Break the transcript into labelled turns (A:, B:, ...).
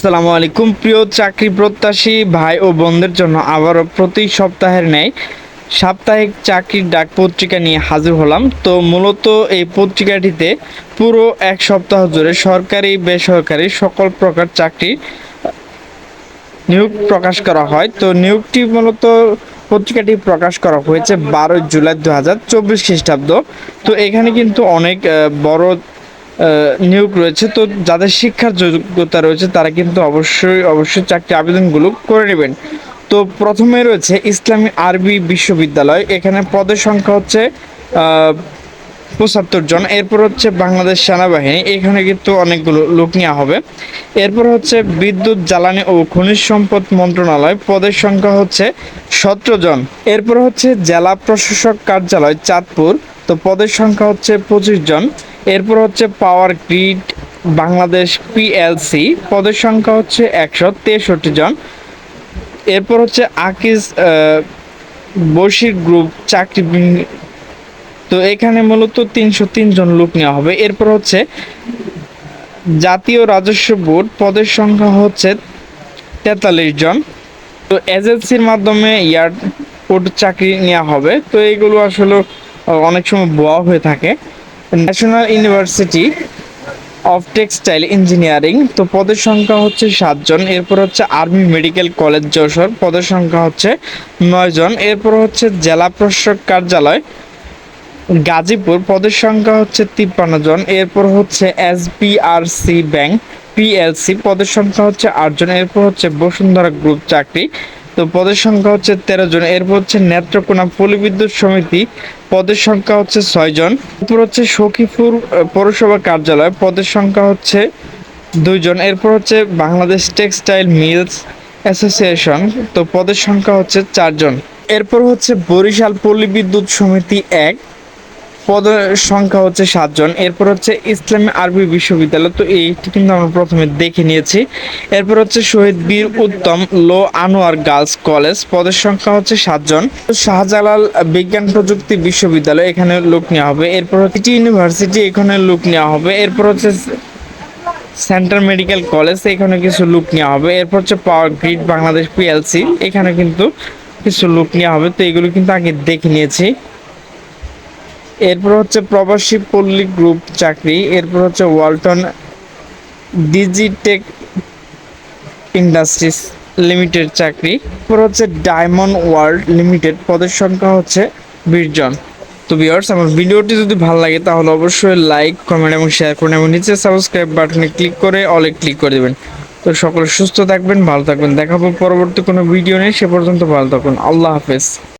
A: আসসালামু আলাইকুম। প্রিয় চাকরি প্রত্যাশী ভাই ও বোনদের জন্য আবারও প্রতি সপ্তাহের ন্যায় সাপ্তাহিক চাকরির ডাক পত্রিকা নিয়ে হাজির হলাম। তো মূলত এই পত্রিকাটিতে পুরো এক সপ্তাহ জুড়ে সরকারি, বেসরকারি সকল প্রকার চাকরি নিয়োগ প্রকাশ করা হয়। তো নিয়োগটি মূলত পত্রিকাটি প্রকাশ করা হয়েছে বারোই জুলাই দু হাজার চব্বিশ খ্রিস্টাব্দ। তো এখানে কিন্তু অনেক বড় নিয়োগ রয়েছে। তো যাদের শিক্ষার যোগ্যতা রয়েছে, তারা কিন্তু অবশ্যই অবশ্যই চাকরি আবেদনগুলো করে নেবেন। তো প্রথমে রয়েছে ইসলামী আরবি বিশ্ববিদ্যালয়। এখানে পদের সংখ্যা হচ্ছে পঁচাত্তর জন। এরপর হচ্ছে বাংলাদেশ সেনাবাহিনী। এখানে কিন্তু অনেকগুলো লোক নেওয়া হবে। এরপর হচ্ছে বিদ্যুৎ, জ্বালানি ও খনিজ সম্পদ মন্ত্রণালয়। পদের সংখ্যা হচ্ছে সতেরো জন। এরপর হচ্ছে জেলা প্রশাসক কার্যালয়, চাঁদপুর। তো পদের সংখ্যা হচ্ছে পঁচিশ জন। এরপর হচ্ছে পাওয়ার গ্রিড বাংলাদেশ পিএলসি পদের সংখ্যা হচ্ছে একশো তেষট্টি জন। এরপর হচ্ছে আকিজ আহ, গ্রুপ চাকরি তো এখানে মূলত তিনশো তিন জন লোক নেওয়া হবে। এরপর হচ্ছে জাতীয় রাজস্ব বোর্ড পদের সংখ্যা হচ্ছে তেতাল্লিশ জন। তো এজেন্সির মাধ্যমে এয়ারপোর্ট চাকরি নেওয়া হবে। তো এগুলো আসলে অনেক সময় বোয়া হয়ে থাকে। National university of textile engineering তো পদের সংখ্যা হচ্ছে সাতজন এরপর হচ্ছে আর্মি মেডিকেল কলেজ যশোর, পদের সংখ্যা হচ্ছে নয় জন, এরপর হচ্ছে জেলা প্রশাসক কার্যালয় গাজীপুর, পদের সংখ্যা হচ্ছে তিপ্পান্ন জন, এরপর হচ্ছে এসবিআরসি ব্যাংক পিএলসি পদের সংখ্যা হচ্ছে আটজন এরপর হচ্ছে বসুন্ধরা গ্রুপ চাকরি তো পদের সংখ্যা হচ্ছে তেরো জন। এরপর হচ্ছে নেত্রকোনা পলিবিদ্যুৎ সমিতি, পদের সংখ্যা হচ্ছে ছয় জন। এরপর হচ্ছে সখীপুর পৌরসভা কার্যালয়, পদের সংখ্যা হচ্ছে দুইজন এরপর হচ্ছে বাংলাদেশ টেক্সটাইল মিলস অ্যাসোসিয়েশন, তো পদের সংখ্যা হচ্ছে চারজন এরপর হচ্ছে বরিশাল পল্লী বিদ্যুৎ সমিতি এক পদের সংখ্যা হচ্ছে সাতজন। এরপর হচ্ছে ইসলামী আরবি বিশ্ববিদ্যালয়। তো এইটি কিন্তু আমরা প্রথমে দেখে নিয়েছি। এরপর হচ্ছে শহীদ বীর উত্তম লো আনোয়ার গার্লস কলেজ। পদের সংখ্যা হচ্ছে সাতজন। শাহজালাল বিজ্ঞান প্রযুক্তি বিশ্ববিদ্যালয় এখানে লোক নেওয়া হবে। এরপর হচ্ছে সিটি ইউনিভার্সিটি, এখানে লোক নেওয়া হবে। এরপর হচ্ছে সেন্ট্রাল মেডিকেল কলেজ, এখানে কিছু লুক নেওয়া হবে। এরপর হচ্ছে পাওয়ার গ্রিড বাংলাদেশ পিএলসি, এখানে কিন্তু কিছু লুক নেওয়া হবে। তো এগুলো কিন্তু আগে দেখে নিয়েছি। এরপর হচ্ছে প্রবাসী পল্লী গ্রুপ চাকরি, এরপর হচ্ছে ওয়ালটন ডিজিটেক ইন্ডাস্ট্রিজ লিমিটেড চাকরি, এরপর হচ্ছে ডায়মন্ড ওয়ার্ল্ড লিমিটেড, পদের সংখ্যা হচ্ছে বিশ জন। তো ভিউয়ার্স আমার ভিডিওটি যদি ভালো লাগে তাহলে অবশ্যই লাইক কমেন্ট এবং শেয়ার করুন এবং নিচে সাবস্ক্রাইব বাটনে ক্লিক করে অলে ক্লিক করে দেবেন। তো সকলে সুস্থ থাকবেন, ভালো থাকবেন, দেখাবো পরবর্তী কোনো ভিডিও নেই সে পর্যন্ত ভালো থাকুন, আল্লাহ হাফেজ।